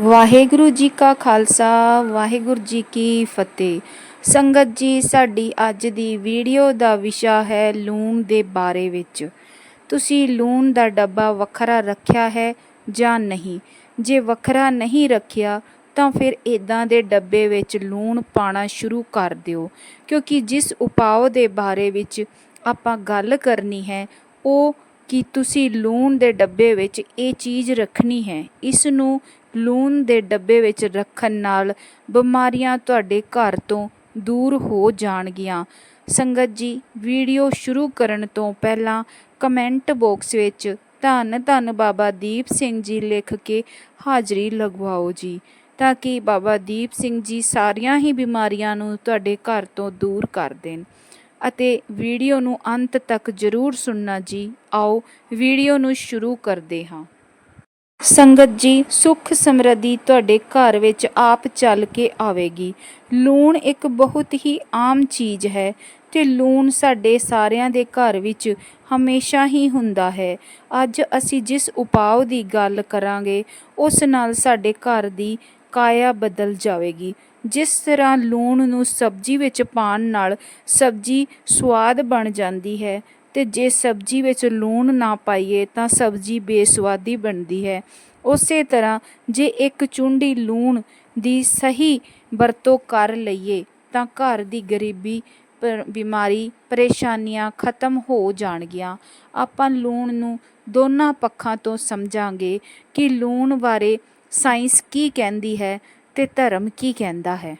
ਵਾਹਿਗੁਰੂ ਜੀ ਕਾ ਖਾਲਸਾ, ਵਾਹਿਗੁਰੂ ਜੀ ਕੀ ਫਤਿਹ। ਸੰਗਤ ਜੀ, ਸਾਡੀ ਅੱਜ ਦੀ ਵੀਡੀਓ ਦਾ ਵਿਸ਼ਾ ਹੈ ਲੂਣ ਦੇ ਬਾਰੇ ਵਿੱਚ। ਤੁਸੀਂ ਲੂਣ ਦਾ ਡੱਬਾ ਵੱਖਰਾ ਰੱਖਿਆ ਹੈ ਜਾਂ ਨਹੀਂ? ਜੇ ਵੱਖਰਾ ਨਹੀਂ ਰੱਖਿਆ, ਤਾਂ ਫਿਰ ਇਦਾਂ ਦੇ ਡੱਬੇ ਵਿੱਚ ਲੂਣ ਪਾਣਾ ਸ਼ੁਰੂ ਕਰ ਦਿਓ। ਕਿਉਂਕਿ ਜਿਸ ਉਪਾਅ ਦੇ ਬਾਰੇ ਵਿੱਚ ਆਪਾਂ ਗੱਲ ਕਰਨੀ ਹੈ, ਉਹ ਕਿ ਤੁਸੀਂ ਲੂਣ ਦੇ ਡੱਬੇ ਵਿੱਚ ਇਹ ਚੀਜ਼ ਰੱਖਣੀ ਹੈ। ਇਸ ਨੂੰ ਲੂਣ ਦੇ ਡੱਬੇ ਵਿੱਚ ਰੱਖਣ ਨਾਲ ਬਿਮਾਰੀਆਂ ਤੁਹਾਡੇ ਘਰ ਤੋਂ ਦੂਰ ਹੋ ਜਾਣਗੀਆਂ। ਸੰਗਤ ਜੀ, ਵੀਡੀਓ ਸ਼ੁਰੂ ਕਰਨ ਤੋਂ ਪਹਿਲਾਂ ਕਮੈਂਟ ਬਾਕਸ ਵਿੱਚ ਧੰਨ ਧੰਨ ਬਾਬਾ ਦੀਪ ਸਿੰਘ ਜੀ ਲਿਖ ਕੇ ਹਾਜ਼ਰੀ ਲਗਵਾਓ ਜੀ, ਤਾਂ ਕਿ ਬਾਬਾ ਦੀਪ ਸਿੰਘ ਜੀ ਸਾਰੀਆਂ ਹੀ ਬਿਮਾਰੀਆਂ ਨੂੰ ਤੁਹਾਡੇ ਘਰ ਤੋਂ ਦੂਰ ਕਰ ਦੇਣ। ਅਤੇ ਵੀਡੀਓ ਨੂੰ ਅੰਤ ਤੱਕ ਜ਼ਰੂਰ ਸੁਣਨਾ ਜੀ, ਆਓ ਵੀਡੀਓ ਨੂੰ ਸ਼ੁਰੂ ਕਰਦੇ ਹਾਂ। ਸੰਗਤ ਜੀ, ਸੁਖ ਸਮਰਿੱਧੀ ਤੁਹਾਡੇ ਘਰ ਵਿੱਚ ਆਪ ਚੱਲ ਕੇ ਆਵੇਗੀ। ਲੂਣ ਇੱਕ ਬਹੁਤ ਹੀ ਆਮ ਚੀਜ਼ ਹੈ ਤੇ ਲੂਣ ਸਾਡੇ ਸਾਰਿਆਂ ਦੇ ਘਰ ਵਿੱਚ ਹਮੇਸ਼ਾ ਹੀ ਹੁੰਦਾ ਹੈ। ਅੱਜ ਅਸੀਂ ਜਿਸ ਉਪਾਅ ਦੀ ਗੱਲ ਕਰਾਂਗੇ, ਉਸ ਨਾਲ ਸਾਡੇ ਘਰ ਦੀ ਕਾਇਆ ਬਦਲ ਜਾਵੇਗੀ। ਜਿਸ ਤਰ੍ਹਾਂ ਲੂਣ ਨੂੰ ਸਬਜ਼ੀ ਵਿੱਚ ਪਾਣ ਨਾਲ ਸਬਜ਼ੀ ਸਵਾਦ ਬਣ ਜਾਂਦੀ ਹੈ ਅਤੇ ਜੇ ਸਬਜ਼ੀ ਵਿੱਚ ਲੂਣ ਨਾ ਪਾਈਏ ਤਾਂ ਸਬਜ਼ੀ ਬੇਸਵਾਦੀ ਬਣਦੀ ਹੈ। ਉਸੇ ਤਰ੍ਹਾਂ ਜੇ ਇੱਕ ਚੁੰਡੀ ਲੂਣ ਦੀ ਸਹੀ ਵਰਤੋਂ ਕਰ ਲਈਏ ਤਾਂ ਘਰ ਦੀ ਗਰੀਬੀ, ਪਰ- ਬਿਮਾਰੀ, ਪਰੇਸ਼ਾਨੀਆਂ ਖਤਮ ਹੋ ਜਾਣਗੀਆਂ। ਆਪਾਂ ਲੂਣ ਨੂੰ ਦੋਨਾਂ ਪੱਖਾਂ ਤੋਂ ਸਮਝਾਂਗੇ ਕਿ ਲੂਣ ਬਾਰੇ ਸਾਇੰਸ ਕੀ ਕਹਿੰਦੀ ਹੈ ਤੇ ਧਰਮ ਕੀ ਕਹਿੰਦਾ ਹੈ।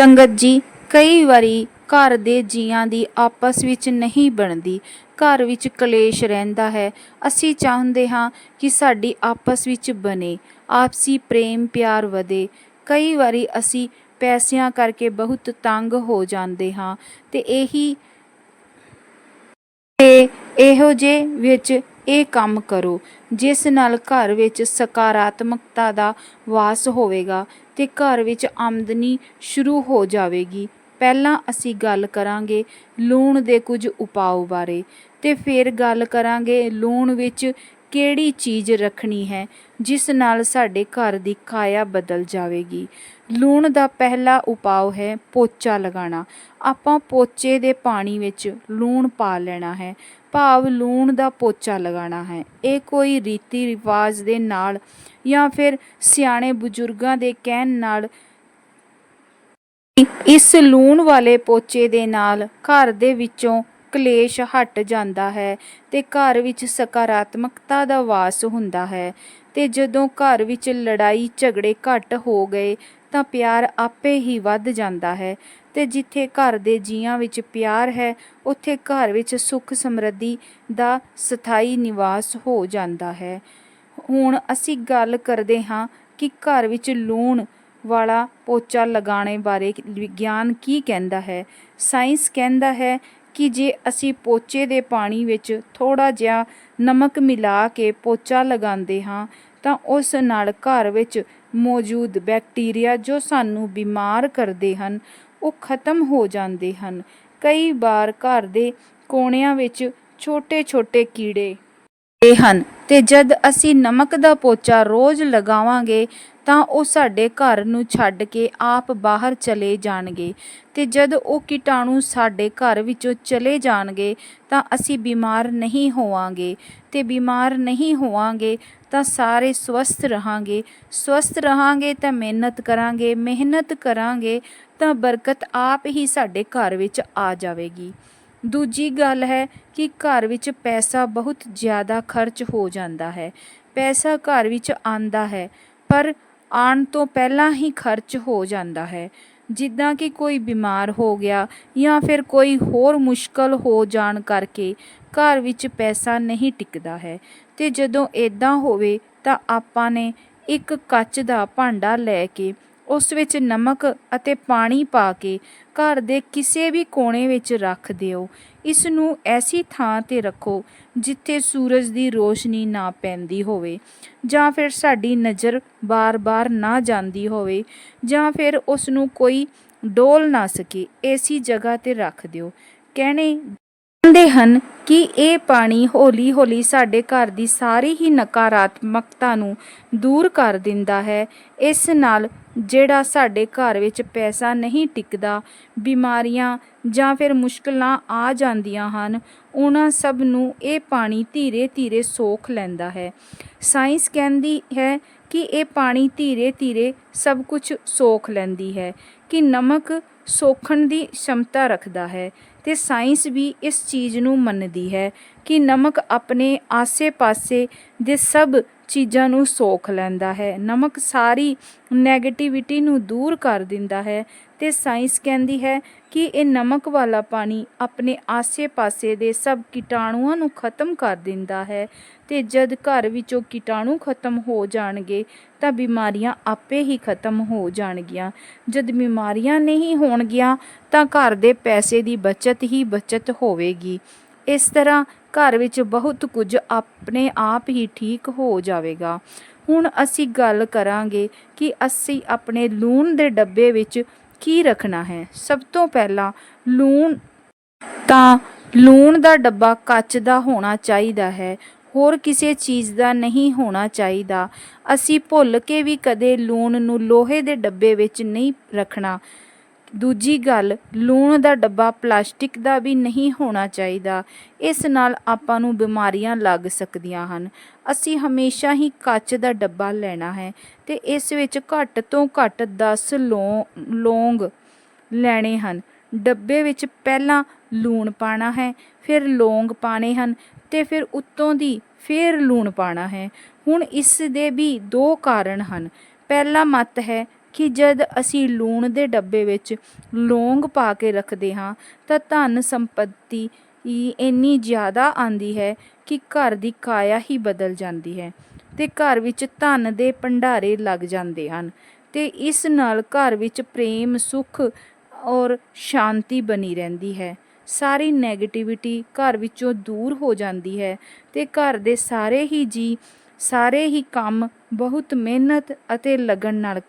ਸੰਗਤ ਜੀ, ਕਈ ਵਾਰੀ ਘਰ ਦੇ ਜੀਆਂ ਦੀ ਆਪਸ ਵਿੱਚ ਨਹੀਂ ਬਣਦੀ। ਘਰ ਵਿੱਚ ਕਲੇਸ਼ ਰਹਿੰਦਾ ਹੈ। ਅਸੀਂ ਚਾਹੁੰਦੇ ਹਾਂ ਕਿ ਸਾਡੀ ਆਪਸ ਵਿੱਚ ਬਣੇ, ਆਪਸੀ ਪ੍ਰੇਮ ਪਿਆਰ ਵਧੇ। ਕਈ ਵਾਰੀ ਅਸੀਂ ਪੈਸਿਆਂ ਕਰਕੇ ਬਹੁਤ ਤੰਗ ਹੋ ਜਾਂਦੇ ਹਾਂ ਤੇ ਇਹੀ ਤੇ ਇਹੋ ਜੇ ਵਿੱਚ ਇਹ ਕੰਮ ਕਰੋ, ਜਿਸ ਨਾਲ ਘਰ ਵਿੱਚ ਸਕਾਰਾਤਮਕਤਾ ਦਾ ਵਾਸ ਹੋਵੇਗਾ ਤੇ ਘਰ ਵਿੱਚ ਆਮਦਨੀ ਸ਼ੁਰੂ ਹੋ ਜਾਵੇਗੀ। ਪਹਿਲਾਂ ਅਸੀਂ ਗੱਲ ਕਰਾਂਗੇ ਲੂਣ ਦੇ ਕੁਝ ਉਪਾਅ ਬਾਰੇ ਤੇ ਫਿਰ ਗੱਲ ਕਰਾਂਗੇ ਲੂਣ ਵਿੱਚ ਕਿਹੜੀ ਚੀਜ਼ ਰੱਖਣੀ ਹੈ, ਜਿਸ ਨਾਲ ਸਾਡੇ ਘਰ ਦੀ ਕਾਇਆ ਬਦਲ ਜਾਵੇਗੀ। ਲੂਣ ਦਾ ਪਹਿਲਾ ਉਪਾਅ ਹੈ ਪੋਚਾ ਲਗਾਉਣਾ। ਆਪਾਂ ਪੋਚੇ ਦੇ ਪਾਣੀ ਵਿੱਚ ਲੂਣ ਪਾ ਲੈਣਾ ਹੈ। ਭਾਵ ਲੂਣ ਦਾ ਪੋਚਾ ਲਗਾਉਣਾ ਹੈ। ਇਹ ਕੋਈ ਰੀਤੀ ਰਿਵਾਜ ਦੇ ਨਾਲ ਜਾਂ ਫਿਰ ਸਿਆਣੇ ਬਜ਼ੁਰਗਾਂ ਦੇ ਕਹਿਣ ਨਾਲ ਇਸ ਲੂਣ ਵਾਲੇ ਪੋਚੇ ਦੇ ਨਾਲ ਘਰ ਦੇ ਵਿੱਚੋਂ ਕਲੇਸ਼ ਹਟ ਜਾਂਦਾ ਹੈ ਤੇ ਘਰ ਵਿੱਚ ਸਕਾਰਾਤਮਕਤਾ ਦਾ ਵਾਸ ਹੁੰਦਾ ਹੈ। ਤੇ ਜਦੋਂ ਘਰ ਵਿੱਚ ਲੜਾਈ ਝਗੜੇ ਘੱਟ ਹੋ ਗਏ ਤਾਂ ਪਿਆਰ ਆਪੇ ਹੀ ਵੱਧ ਜਾਂਦਾ ਹੈ ਤੇ ਜਿੱਥੇ ਘਰ ਦੇ ਜੀਆਂ ਵਿੱਚ ਪਿਆਰ ਹੈ, ਉੱਥੇ ਘਰ ਵਿੱਚ ਸੁੱਖ ਸਮਰਿੱਧੀ ਦਾ ਸਥਾਈ ਨਿਵਾਸ ਹੋ ਜਾਂਦਾ ਹੈ। ਹੁਣ ਅਸੀਂ ਗੱਲ ਕਰਦੇ ਹਾਂ ਕਿ ਘਰ ਵਿੱਚ ਲੂਣ ਵਾਲਾ ਪੋਚਾ ਲਗਾਉਣੇ ਬਾਰੇ ਵਿਗਿਆਨ ਕੀ ਕਹਿੰਦਾ ਹੈ? ਸਾਇੰਸ ਕਹਿੰਦਾ ਹੈ ਕਿ ਜੇ ਅਸੀਂ ਪੋਚੇ ਦੇ ਪਾਣੀ ਵਿੱਚ ਥੋੜਾ ਜਿਹਾ ਨਮਕ ਮਿਲਾ ਕੇ ਪੋਚਾ ਲਗਾਉਂਦੇ ਹਾਂ, ਤਾਂ ਉਸ ਨਾਲ ਘਰ ਵਿੱਚ ਮੌਜੂਦ ਬੈਕਟੀਰੀਆ ਜੋ ਸਾਨੂੰ ਬਿਮਾਰ ਕਰਦੇ ਹਨ, ਉਹ ਖਤਮ ਹੋ ਜਾਂਦੇ ਹਨ। ਕਈ ਵਾਰ ਘਰ ਦੇ ਕੋਣਿਆਂ ਵਿੱਚ ਛੋਟੇ-ਛੋਟੇ ਕੀੜੇ ਹਨ ਤੇ ਜਦ ਅਸੀਂ ਨਮਕ ਦਾ ਪੋਚਾ ਰੋਜ਼ ਲਗਾਵਾਂਗੇ ਤਾਂ ਉਹ ਸਾਡੇ ਘਰ ਨੂੰ ਛੱਡ ਕੇ ਆਪ ਬਾਹਰ ਚਲੇ ਜਾਣਗੇ ਤੇ ਜਦ ਉਹ ਕੀਟਾਣੂ ਸਾਡੇ ਘਰ ਵਿੱਚੋਂ ਚਲੇ ਜਾਣਗੇ ਤਾਂ ਅਸੀਂ ਬਿਮਾਰ ਨਹੀਂ ਹੋਵਾਂਗੇ ਤੇ ਬਿਮਾਰ ਨਹੀਂ ਹੋਵਾਂਗੇ ਤਾਂ ਸਾਰੇ ਸਵਸਥ ਰਹਾਂਗੇ ਸਵਸਥ ਰਹਾਂਗੇ ਤਾਂ ਮਿਹਨਤ ਕਰਾਂਗੇ ਮਿਹਨਤ ਕਰਾਂਗੇ ਤਾਂ ਬਰਕਤ ਆਪ ਹੀ ਸਾਡੇ ਘਰ ਵਿੱਚ ਆ ਜਾਵੇਗੀ। ਦੂਜੀ ਗੱਲ ਹੈ ਕਿ ਘਰ ਵਿੱਚ ਪੈਸਾ ਬਹੁਤ ਜ਼ਿਆਦਾ ਖਰਚ ਹੋ ਜਾਂਦਾ ਹੈ। ਪੈਸਾ ਘਰ ਵਿੱਚ ਆਂਦਾ ਹੈ, ਪਰ ਆਉਣ ਤੋਂ ਪਹਿਲਾਂ ਹੀ ਖਰਚ ਹੋ ਜਾਂਦਾ ਹੈ। ਜਿੱਦਾਂ ਕਿ ਕੋਈ ਬਿਮਾਰ ਹੋ ਗਿਆ ਜਾਂ ਫਿਰ ਕੋਈ ਹੋਰ ਮੁਸ਼ਕਲ ਹੋ ਜਾਣ ਕਰਕੇ ਘਰ ਵਿੱਚ ਪੈਸਾ ਨਹੀਂ ਟਿਕਦਾ ਹੈ। ਤੇ ਜਦੋਂ ਇਦਾਂ ਹੋਵੇ ਤਾਂ ਆਪਾਂ ਨੇ ਇੱਕ ਕੱਚ ਦਾ ਭਾਂਡਾ ਲੈ ਕੇ ਉਸ ਵਿੱਚ ਨਮਕ ਅਤੇ ਪਾਣੀ ਪਾ ਕੇ ਘਰ ਦੇ ਕਿਸੇ ਵੀ ਕੋਣੇ ਵਿੱਚ ਰੱਖ ਦਿਓ। ਇਸ ਨੂੰ ਐਸੀ ਥਾਂ ਤੇ ਰੱਖੋ ਜਿੱਥੇ ਸੂਰਜ ਦੀ ਰੋਸ਼ਨੀ ਨਾ ਪੈਂਦੀ ਹੋਵੇ ਜਾਂ ਫਿਰ ਸਾਡੀ ਨਜ਼ਰ ਬਾਰ-ਬਾਰ ਨਾ ਜਾਂਦੀ ਹੋਵੇ ਜਾਂ ਫਿਰ ਉਸ ਨੂੰ ਕੋਈ ਡੋਲ ਨਾ ਸਕੇ। ਐਸੀ ਜਗ੍ਹਾ ਤੇ ਰੱਖ ਦਿਓ। ਕਹਿਣੇ ਕਹਿੰਦੇ ਹਨ ਕਿ ਇਹ ਪਾਣੀ ਹੌਲੀ-ਹੌਲੀ ਸਾਡੇ ਘਰ ਦੀ ਸਾਰੀ ਹੀ ਨਕਾਰਾਤਮਕਤਾ ਨੂੰ ਦੂਰ ਕਰ ਦਿੰਦਾ ਹੈ। ਇਸ ਨਾਲ ਜਿਹੜਾ ਸਾਡੇ ਘਰ ਵਿੱਚ ਪੈਸਾ ਨਹੀਂ ਟਿਕਦਾ, ਬਿਮਾਰੀਆਂ ਜਾਂ ਫਿਰ ਮੁਸ਼ਕਲਾਂ ਆ ਜਾਂਦੀਆਂ ਹਨ, ਉਹਨਾਂ ਸਭ ਨੂੰ ਇਹ ਪਾਣੀ ਧੀਰੇ-ਧੀਰੇ ਸੋਖ ਲੈਂਦਾ ਹੈ। ਸਾਇੰਸ ਕਹਿੰਦੀ ਹੈ ਕਿ ਇਹ ਪਾਣੀ ਧੀਰੇ-ਧੀਰੇ ਸਭ ਕੁਝ ਸੋਖ ਲੈਂਦੀ ਹੈ ਕਿ ਨਮਕ ਸੋਖਣ ਦੀ ਸ਼ਮਤਾ ਰੱਖਦਾ ਹੈ। ਤੇ ਸਾਇੰਸ ਵੀ ਇਸ ਚੀਜ਼ ਨੂੰ ਮੰਨਦੀ ਹੈ ਕਿ ਨਮਕ ਆਪਣੇ ਆਸੇ-ਪਾਸੇ ਦੇ ਸਭ ਚੀਜ਼ਾਂ ਨੂੰ ਸੋਖ ਲੈਂਦਾ ਹੈ। ਨਮਕ ਸਾਰੀ ਨੈਗੇਟਿਵਿਟੀ ਨੂੰ ਦੂਰ ਕਰ ਦਿੰਦਾ ਹੈ ਤੇ ਸਾਇੰਸ ਕਹਿੰਦੀ ਹੈ ਕਿ ਇਹ ਨਮਕ ਵਾਲਾ ਪਾਣੀ ਆਪਣੇ ਆਸੇ-ਪਾਸੇ ਦੇ ਸਭ ਕੀਟਾਣੂਆਂ ਨੂੰ ਖਤਮ ਕਰ ਦਿੰਦਾ ਹੈ ਤੇ ਜਦ ਘਰ ਵਿੱਚੋਂ ਕੀਟਾਣੂ ਖਤਮ ਹੋ ਜਾਣਗੇ ਤਾਂ ਬਿਮਾਰੀਆਂ ਆਪੇ ਹੀ ਖਤਮ ਹੋ ਜਾਣਗੀਆਂ। ਜਦ ਬਿਮਾਰੀਆਂ ਨਹੀਂ ਹੋਣਗੀਆਂ ਤਾਂ ਘਰ ਦੇ ਪੈਸੇ ਦੀ ਬਚਤ ਹੀ ਬਚਤ ਹੋਵੇਗੀ। ਇਸ ਤਰ੍ਹਾਂ ਘਰ ਵਿੱਚ ਬਹੁਤ ਕੁਝ ਆਪਣੇ ਆਪ ਹੀ ਠੀਕ ਹੋ ਜਾਵੇਗਾ। ਹੁਣ ਅਸੀਂ ਗੱਲ ਕਰਾਂਗੇ ਕਿ ਅਸੀਂ ਆਪਣੇ ਲੂਣ ਦੇ ਡੱਬੇ ਵਿੱਚ ਕੀ ਰੱਖਣਾ ਹੈ। ਸਭ ਤੋਂ ਪਹਿਲਾਂ ਲੂਣ ਤਾਂ ਲੂਣ ਦਾ ਡੱਬਾ ਕੱਚ ਦਾ ਹੋਣਾ ਚਾਹੀਦਾ ਹੈ, ਹੋਰ ਕਿਸੇ ਚੀਜ਼ ਦਾ ਨਹੀਂ ਹੋਣਾ ਚਾਹੀਦਾ। ਅਸੀਂ ਭੁੱਲ ਕੇ ਵੀ ਕਦੇ ਲੂਣ ਨੂੰ ਲੋਹੇ ਦੇ ਡੱਬੇ ਵਿੱਚ ਨਹੀਂ ਰੱਖਣਾ। ਦੂਜੀ ਗੱਲ, ਲੂਣ ਦਾ ਡੱਬਾ ਪਲਾਸਟਿਕ ਦਾ ਵੀ ਨਹੀਂ ਹੋਣਾ ਚਾਹੀਦਾ। ਇਸ ਨਾਲ ਆਪਾਂ ਨੂੰ ਬਿਮਾਰੀਆਂ ਲੱਗ ਸਕਦੀਆਂ ਹਨ। ਅਸੀਂ ਹਮੇਸ਼ਾ ਹੀ ਕੱਚ ਦਾ ਡੱਬਾ ਲੈਣਾ ਹੈ ਤੇ ਇਸ ਵਿੱਚ ਘੱਟ ਤੋਂ ਘੱਟ 10 ਲੌ, ਲੌਂਗ ਲੈਣੇ ਹਨ। ਡੱਬੇ ਵਿੱਚ ਪਹਿਲਾਂ ਲੂਣ ਪਾਣਾ ਹੈ, ਫਿਰ ਲੌਂਗ ਪਾਣੇ ਹਨ ਤੇ ਫਿਰ ਉੱਤੋਂ ਦੀ ਫਿਰ ਲੂਣ ਪਾਣਾ ਹੈ। ਹੁਣ ਇਸ ਦੇ ਵੀ ਦੋ ਕਾਰਨ ਹਨ। ਪਹਿਲਾ ਮਤ ਹੈ ਕਿ ਜਦ ਅਸੀਂ ਲੂਣ ਦੇ ਡੱਬੇ ਵਿੱਚ ਲੌਂਗ ਪਾ ਕੇ ਰੱਖਦੇ ਹਾਂ, ਤਾਂ ਧਨ ਸੰਪਤੀ ਇੰਨੀ ਜ਼ਿਆਦਾ ਆਂਦੀ ਹੈ ਕਿ ਘਰ ਦੀ ਕਾਇਆ ਹੀ ਬਦਲ ਜਾਂਦੀ ਹੈ ਤੇ ਘਰ ਵਿੱਚ ਧਨ ਦੇ ਭੰਡਾਰੇ ਲੱਗ ਜਾਂਦੇ ਹਨ ਤੇ ਇਸ ਨਾਲ ਘਰ ਵਿੱਚ ਪ੍ਰੇਮ, ਸੁਖ ਔਰ ਸ਼ਾਂਤੀ ਬਣੀ ਰਹਿੰਦੀ ਹੈ। ਸਾਰੀ 네ਗੇਟਿਵਿਟੀ ਘਰ ਵਿੱਚੋਂ ਦੂਰ ਹੋ ਜਾਂਦੀ ਹੈ ਤੇ ਘਰ ਦੇ ਸਾਰੇ ਹੀ ਜੀ ਸਾਰੇ ਹੀ ਕੰਮ ਬਹੁਤ ਮਿਹਨਤ ਅਤੇ ਲਗਨ ਨਾਲ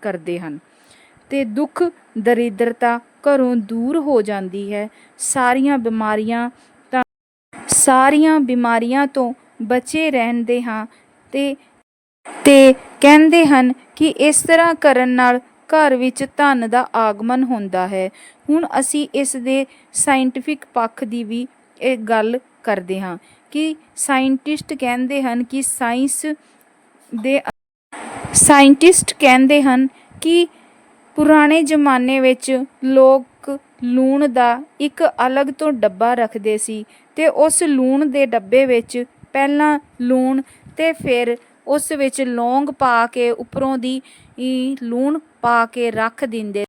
ਕਰਦੇ ਹਨ। ਤੇ ਦੁੱਖ, ਦਰਿਦਰਤਾ ਘਰੋਂ ਦੂਰ ਹੋ ਜਾਂਦੀ ਹੈ। ਸਾਰੀਆਂ ਬਿਮਾਰੀਆਂ ਤਾਂ, ਸਾਰੀਆਂ ਬਿਮਾਰੀਆਂ ਤੋਂ ਬਚੇ ਰਹਿੰਦੇ ਹਾਂ ਤੇ ਤੇ ਕਹਿੰਦੇ ਹਨ ਕਿ ਇਸ ਤਰ੍ਹਾਂ ਕਰਨ ਨਾਲ ਘਰ ਵਿੱਚ ਧਨ ਦਾ ਆਗਮਨ ਹੁੰਦਾ ਹੈ। ਹੁਣ ਅਸੀਂ ਇਸ ਦੇ ਸਾਇੰਟਿਫਿਕ ਪੱਖ ਦੀ ਵੀ ਇਹ ਗੱਲ ਕਰਦੇ ਹਾਂ। ਕਿ ਸਾਇੰਟਿਸਟ ਕਹਿੰਦੇ ਹਨ ਕਿ ਸਾਇੰਸ ਦੇ ਸਾਇੰਟਿਸਟ ਕਹਿੰਦੇ ਹਨ ਕਿ ਪੁਰਾਣੇ ਜ਼ਮਾਨੇ ਵਿੱਚ ਲੋਕ ਲੂਣ ਦਾ ਇੱਕ ਅਲੱਗ ਤੋਂ ਡੱਬਾ ਰੱਖਦੇ ਸੀ ਤੇ ਉਸ ਲੂਣ ਦੇ ਡੱਬੇ ਵਿੱਚ ਪਹਿਲਾਂ ਲੂਣ ਤੇ ਫਿਰ ਉਸ ਵਿੱਚ ਲੌਂਗ ਪਾ ਕੇ ਉੱਪਰੋਂ ਦੀ ਲੂਣ ਪਾ ਕੇ ਰੱਖ ਦਿੰਦੇ।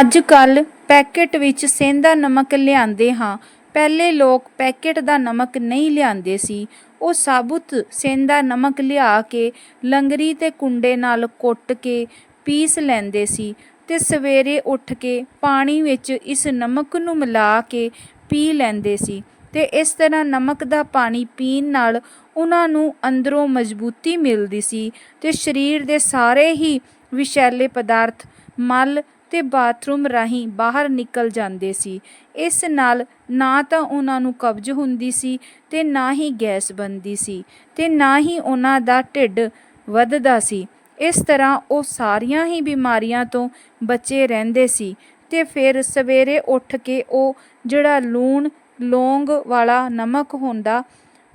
ਅੱਜ ਕੱਲ ਪੈਕੇਟ ਵਿੱਚ ਸੇਂਦਾ ਨਮਕ ਲਿਆਂਦੇ ਹਾਂ। ਪਹਿਲੇ ਲੋਕ ਪੈਕੇਟ ਦਾ ਨਮਕ ਨਹੀਂ ਲਿਆਂਦੇ ਸੀ। ਉਹ ਸਾਬੁਤ ਸੇਂਦਾ ਨਮਕ ਲਿਆ ਕੇ ਲੰਗਰੀ ਤੇ ਕੁੰਡੇ ਨਾਲ ਕੁੱਟ ਕੇ ਪੀਸ ਲੈਂਦੇ ਸੀ ਤੇ ਸਵੇਰੇ ਉੱਠ ਕੇ ਪਾਣੀ ਵਿੱਚ ਇਸ ਨਮਕ ਨੂੰ ਮਿਲਾ ਕੇ ਪੀ ਲੈਂਦੇ ਸੀ ਤੇ ਇਸ ਤਰ੍ਹਾਂ ਨਮਕ ਦਾ ਪਾਣੀ ਪੀਣ ਨਾਲ ਉਹਨਾਂ ਨੂੰ ਅੰਦਰੋਂ ਮਜ਼ਬੂਤੀ ਮਿਲਦੀ ਸੀ ਤੇ ਸਰੀਰ ਦੇ ਸਾਰੇ ਹੀ ਵਿਸ਼ੈਲੇ ਪਦਾਰਥ, ਮਲ ਤੇ ਬਾਥਰੂਮ ਰਾਹੀਂ ਬਾਹਰ ਨਿਕਲ ਜਾਂਦੇ ਸੀ। ਇਸ ਨਾਲ ਨਾ ਤਾਂ ਉਹਨਾਂ ਨੂੰ ਕਬਜ਼ ਹੁੰਦੀ ਸੀ ਤੇ ਨਾ ਹੀ ਗੈਸ ਬਣਦੀ ਸੀ ਤੇ ਨਾ ਹੀ ਉਹਨਾਂ ਦਾ ਢਿੱਡ ਵੱਧਦਾ ਸੀ। ਇਸ ਤਰ੍ਹਾਂ ਉਹ ਸਾਰੀਆਂ ਹੀ ਬਿਮਾਰੀਆਂ ਤੋਂ ਬਚੇ ਰਹਿੰਦੇ ਸੀ ਤੇ ਫਿਰ ਸਵੇਰੇ ਉੱਠ ਕੇ ਉਹ ਜਿਹੜਾ ਲੂਣ, ਲੌਂਗ ਵਾਲਾ ਨਮਕ ਹੁੰਦਾ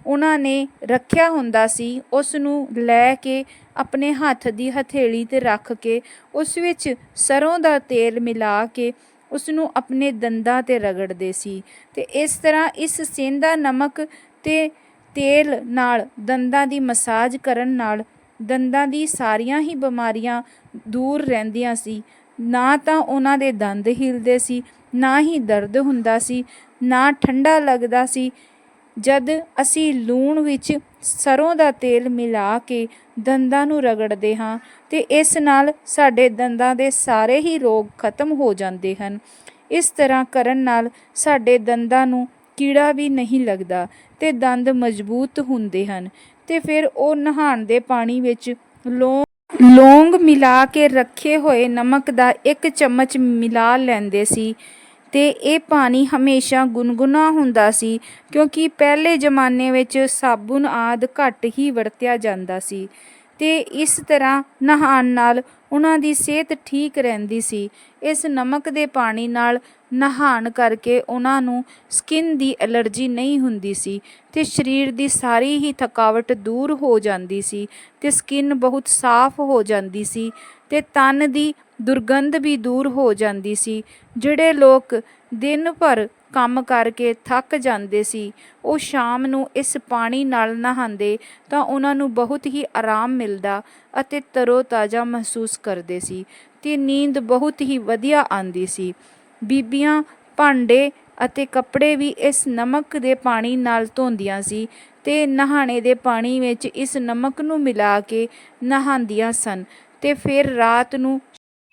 ਉਹਨਾਂ ਨੇ ਰੱਖਿਆ ਹੁੰਦਾ ਸੀ ਉਸ ਨੂੰ ਲੈ ਕੇ ਆਪਣੇ ਹੱਥ ਦੀ ਹਥੇਲੀ ਤੇ ਰੱਖ ਕੇ ਉਸ ਵਿੱਚ ਸਰੋਂ ਦਾ ਤੇਲ ਮਿਲਾ ਕੇ ਉਸ ਨੂੰ ਆਪਣੇ ਦੰਦਾਂ ਤੇ ਰਗੜਦੇ ਸੀ ਤੇ ਇਸ ਤਰ੍ਹਾਂ ਇਸ ਸੇਂਦਾ ਨਮਕ ਤੇ ਤੇਲ ਨਾਲ ਦੰਦਾਂ ਦੀ ਮਸਾਜ ਕਰਨ ਨਾਲ ਦੰਦਾਂ ਦੀ ਸਾਰੀਆਂ ਹੀ ਬਿਮਾਰੀਆਂ ਦੂਰ ਰਹਿੰਦੀਆਂ ਸੀ। ਨਾ ਤਾਂ ਉਹਨਾਂ ਦੇ ਦੰਦ ਹਿਲਦੇ ਸੀ, ਨਾ ਹੀ ਦਰਦ ਹੁੰਦਾ ਸੀ, ਨਾ ਠੰਡਾ ਲੱਗਦਾ ਸੀ ਜਦ ਅਸੀਂ ਲੂਣ ਵਿੱਚ ਸਰ੍ਹੋਂ ਦਾ ਤੇਲ ਮਿਲਾ ਕੇ ਦੰਦਾਂ ਨੂੰ ਰਗੜਦੇ ਹਾਂ ਤੇ ਇਸ ਨਾਲ ਸਾਡੇ ਦੰਦਾਂ ਦੇ ਸਾਰੇ ਹੀ ਰੋਗ ਖਤਮ ਹੋ ਜਾਂਦੇ ਹਨ। ਇਸ ਤਰ੍ਹਾਂ ਕਰਨ ਨਾਲ ਸਾਡੇ ਦੰਦਾਂ ਨੂੰ ਕੀੜਾ ਵੀ ਨਹੀਂ ਲੱਗਦਾ ਤੇ ਦੰਦ ਮਜ਼ਬੂਤ ਹੁੰਦੇ ਹਨ ਤੇ ਫਿਰ ਉਹ ਨਹਾਣ ਦੇ ਪਾਣੀ ਵਿੱਚ ਲੌਂਗ ਲੌਂਗ ਮਿਲਾ ਕੇ ਰੱਖੇ ਹੋਏ ਨਮਕ ਦਾ ਇੱਕ ਚਮਚ ਮਿਲਾ ਲੈਂਦੇ ਸੀ। ਤੇ ਇਹ ਪਾਣੀ ਹਮੇਸ਼ਾ ਗੁਨਗੁਨਾ ਹੁੰਦਾ ਸੀ, ਕਿਉਂਕਿ ਪਹਿਲੇ ਜ਼ਮਾਨੇ ਵਿੱਚ ਸਾਬੁਣ ਆਦਿ ਘੱਟ ਹੀ ਵਰਤਿਆ ਜਾਂਦਾ ਸੀ। ਤੇ ਇਸ ਤਰ੍ਹਾਂ ਨਹਾਉਣ ਨਾਲ ਉਹਨਾਂ ਦੀ ਸਿਹਤ ਠੀਕ ਰਹਿੰਦੀ ਸੀ। ਇਸ ਨਮਕ ਦੇ ਪਾਣੀ ਨਾਲ ਨਹਾਉਣ ਕਰਕੇ ਉਹਨਾਂ ਨੂੰ ਸਕਿਨ ਦੀ ਐਲਰਜੀ ਨਹੀਂ ਹੁੰਦੀ ਸੀ ਤੇ ਸਰੀਰ ਦੀ ਸਾਰੀ ਹੀ ਥਕਾਵਟ ਦੂਰ ਹੋ ਜਾਂਦੀ ਸੀ ਤੇ ਸਕਿਨ ਬਹੁਤ ਸਾਫ਼ ਹੋ ਜਾਂਦੀ ਸੀ ਤੇ ਤਨ ਦੀ ਦੁਰਗੰਧ ਵੀ ਦੂਰ ਹੋ ਜਾਂਦੀ ਸੀ। ਜਿਹੜੇ ਲੋਕ ਦਿਨ ਭਰ ਕੰਮ ਕਰਕੇ ਥੱਕ ਜਾਂਦੇ ਸੀ। ਉਹ ਸ਼ਾਮ ਨੂੰ ਇਸ ਪਾਣੀ ਨਾਲ ਨਹਾਉਂਦੇ ਤਾਂ ਉਹਨਾਂ ਨੂੰ ਬਹੁਤ ਹੀ ਆਰਾਮ ਮਿਲਦਾ ਅਤੇ ਤਰੋਤਾਜ਼ਾ ਮਹਿਸੂਸ ਕਰਦੇ ਸੀ ਤੇ ਨੀਂਦ ਬਹੁਤ ਹੀ ਵਧੀਆ ਆਉਂਦੀ ਸੀ। ਬੀਬੀਆਂ, ਭਾਂਡੇ ਅਤੇ ਕੱਪੜੇ ਵੀ ਇਸ ਨਮਕ ਦੇ ਪਾਣੀ ਨਾਲ ਧੋਂਦੀਆਂ ਸੀ ਤੇ ਨਹਾਣੇ ਦੇ ਪਾਣੀ ਵਿੱਚ ਇਸ ਨਮਕ ਨੂੰ ਮਿਲਾ ਕੇ ਨਹਾਉਂਦੀਆਂ ਸਨ ਤੇ ਫਿਰ ਰਾਤ ਨੂੰ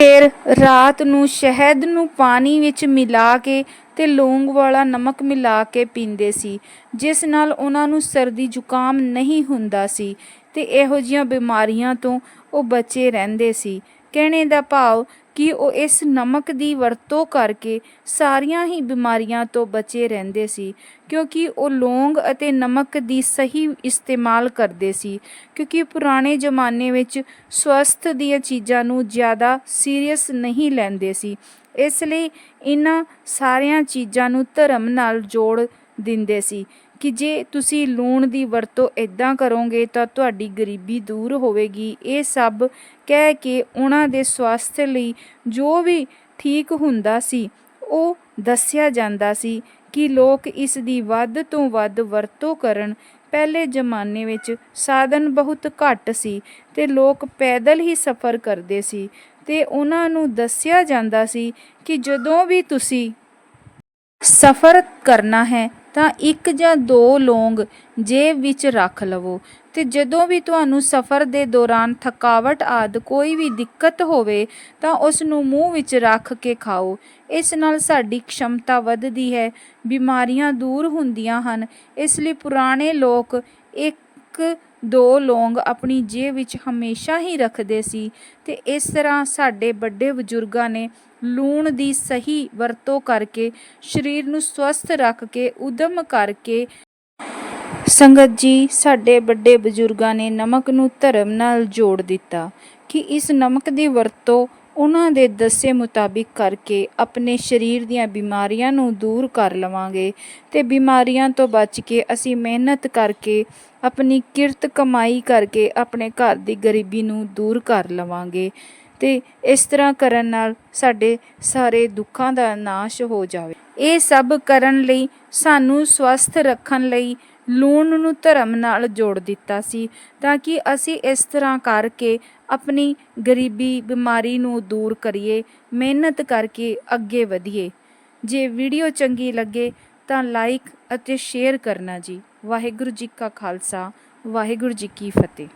ਫਿਰ ਰਾਤ ਨੂੰ ਸ਼ਹਿਦ ਨੂੰ ਪਾਣੀ ਵਿੱਚ ਮਿਲਾ ਕੇ ਤੇ ਲੌਂਗ ਵਾਲਾ ਨਮਕ ਮਿਲਾ ਕੇ ਪੀਂਦੇ ਸੀ, ਜਿਸ ਨਾਲ ਉਹਨਾਂ ਨੂੰ ਸਰਦੀ ਜ਼ੁਕਾਮ ਨਹੀਂ ਹੁੰਦਾ ਸੀ ਤੇ ਇਹੋ ਜਿਹੀਆਂ ਬਿਮਾਰੀਆਂ ਤੋਂ ਉਹ ਬਚੇ ਰਹਿੰਦੇ ਸੀ। ਕਹਿਣੇ ਦਾ ਭਾਵ ਕਿ ਉਹ ਇਸ ਨਮਕ ਦੀ ਵਰਤੋਂ ਕਰਕੇ ਸਾਰੀਆਂ ਹੀ ਬਿਮਾਰੀਆਂ ਤੋਂ ਬਚੇ ਰਹਿੰਦੇ ਸੀ, ਕਿਉਂਕਿ ਉਹ ਲੌਂਗ ਅਤੇ ਨਮਕ ਦੀ ਸਹੀ ਇਸਤੇਮਾਲ ਕਰਦੇ ਸੀ, ਕਿਉਂਕਿ ਪੁਰਾਣੇ ਜ਼ਮਾਨੇ ਵਿੱਚ ਸਵਸਥ ਦੀਆਂ ਚੀਜ਼ਾਂ ਨੂੰ ਜ਼ਿਆਦਾ ਸੀਰੀਅਸ ਨਹੀਂ ਲੈਂਦੇ ਸੀ, ਇਸ ਲਈ ਇਹਨਾਂ ਸਾਰੀਆਂ ਚੀਜ਼ਾਂ ਨੂੰ ਧਰਮ ਨਾਲ ਜੋੜ ਦਿੰਦੇ ਸੀ। ਕਿ ਜੇ ਤੁਸੀਂ ਲੂਣ ਦੀ ਵਰਤੋਂ ਇਦਾਂ ਕਰੋਗੇ ਤਾਂ ਤੁਹਾਡੀ ਗਰੀਬੀ ਦੂਰ ਹੋਵੇਗੀ। ਇਹ ਸਭ ਕਹਿ ਕੇ ਉਹਨਾਂ ਦੇ ਸਵਾਸਥ ਲਈ ਜੋ ਵੀ ਠੀਕ ਹੁੰਦਾ ਸੀ, ਉਹ ਦੱਸਿਆ ਜਾਂਦਾ ਸੀ ਕਿ ਲੋਕ ਇਸ ਦੀ ਵੱਧ ਤੋਂ ਵੱਧ ਵਰਤੋਂ ਕਰਨ। ਪਹਿਲੇ ਜ਼ਮਾਨੇ ਵਿੱਚ ਸਾਧਨ ਬਹੁਤ ਘੱਟ ਸੀ ਤੇ ਲੋਕ ਪੈਦਲ ਹੀ ਸਫ਼ਰ ਕਰਦੇ ਸੀ ਤੇ ਉਹਨਾਂ ਨੂੰ ਦੱਸਿਆ ਜਾਂਦਾ ਸੀ ਕਿ ਜਦੋਂ ਵੀ ਤੁਸੀਂ ਸਫ਼ਰ ਕਰਨਾ ਹੈ ਤਾਂ ਇੱਕ ਜਾਂ ਦੋ ਲੌਂਗ ਜੇਬ ਵਿੱਚ ਰੱਖ ਲਵੋ ਤੇ ਜਦੋਂ ਵੀ ਤੁਹਾਨੂੰ ਸਫ਼ਰ ਦੇ ਦੌਰਾਨ ਥਕਾਵਟ ਆਦਿ ਕੋਈ ਵੀ ਦਿੱਕਤ ਹੋਵੇ ਤਾਂ ਉਸ ਨੂੰ ਮੂੰਹ ਵਿੱਚ ਰੱਖ ਕੇ ਖਾਓ। ਇਸ ਨਾਲ ਸਾਡੀ ਖਸ਼ਮਤਾ ਵੱਧਦੀ ਹੈ, ਬਿਮਾਰੀਆਂ ਦੂਰ ਹੁੰਦੀਆਂ ਹਨ। ਇਸ ਲਈ ਪੁਰਾਣੇ ਲੋਕ ਇੱਕ ਦੋ ਲੌਂਗ ਆਪਣੀ ਜੇਬ ਵਿੱਚ ਹਮੇਸ਼ਾ ਹੀ ਰੱਖਦੇ ਸੀ ਤੇ ਇਸ ਤਰ੍ਹਾਂ ਸਾਡੇ ਵੱਡੇ ਬਜ਼ੁਰਗਾਂ ਨੇ ਲੂਣ ਦੀ ਸਹੀ ਵਰਤੋਂ ਕਰਕੇ ਸਰੀਰ ਨੂੰ ਸਵਸਥ ਰੱਖ ਕੇ, ਉਦਮ ਕਰਕੇ ਸੰਗਤ ਜੀ, ਸਾਡੇ ਵੱਡੇ ਬਜ਼ੁਰਗਾਂ ਨੇ ਨਮਕ ਨੂੰ ਧਰਮ ਨਾਲ ਜੋੜ ਦਿੱਤਾ ਕਿ ਇਸ ਨਮਕ ਦੀ ਵਰਤੋਂ ਉਹਨਾਂ ਦੇ ਦੱਸੇ ਮੁਤਾਬਿਕ ਕਰਕੇ ਆਪਣੇ ਸਰੀਰ ਦੀਆਂ ਬਿਮਾਰੀਆਂ ਨੂੰ ਦੂਰ ਕਰ ਲਵਾਂਗੇ ਤੇ ਬਿਮਾਰੀਆਂ ਤੋਂ ਬਚ ਕੇ ਅਸੀਂ ਮਿਹਨਤ ਕਰਕੇ ਆਪਣੀ ਕਿਰਤ ਕਮਾਈ ਕਰਕੇ ਆਪਣੇ ਘਰ ਦੀ ਗਰੀਬੀ ਨੂੰ ਦੂਰ ਕਰ ਲਵਾਂਗੇ ਤੇ ਇਸ ਤਰ੍ਹਾਂ ਕਰਨ ਨਾਲ ਸਾਡੇ ਸਾਰੇ ਦੁੱਖਾਂ ਦਾ ਨਾਸ਼ ਹੋ ਜਾਵੇ। ਇਹ ਸਭ ਕਰਨ ਲਈ ਸਾਨੂੰ ਸਵਸਥ ਰੱਖਣ ਲਈ ਲੂਣ ਨੂੰ ਧਰਮ ਨਾਲ ਜੋੜ ਦਿੱਤਾ ਸੀ ਤਾਂ ਕਿ ਅਸੀਂ ਇਸ ਤਰ੍ਹਾਂ ਕਰਕੇ ਆਪਣੀ ਗਰੀਬੀ ਬਿਮਾਰੀ ਨੂੰ ਦੂਰ ਕਰੀਏ, ਮਿਹਨਤ ਕਰਕੇ ਅੱਗੇ ਵਧੀਏ। ਜੇ ਵੀਡੀਓ ਚੰਗੀ ਲੱਗੇ ਤਾਂ ਲਾਈਕ ਅਤੇ ਸ਼ੇਅਰ ਕਰਨਾ ਜੀ। ਵਾਹਿਗੁਰੂ ਜੀ ਕਾ ਖਾਲਸਾ, ਵਾਹਿਗੁਰੂ ਜੀ ਕੀ ਫਤਿਹ।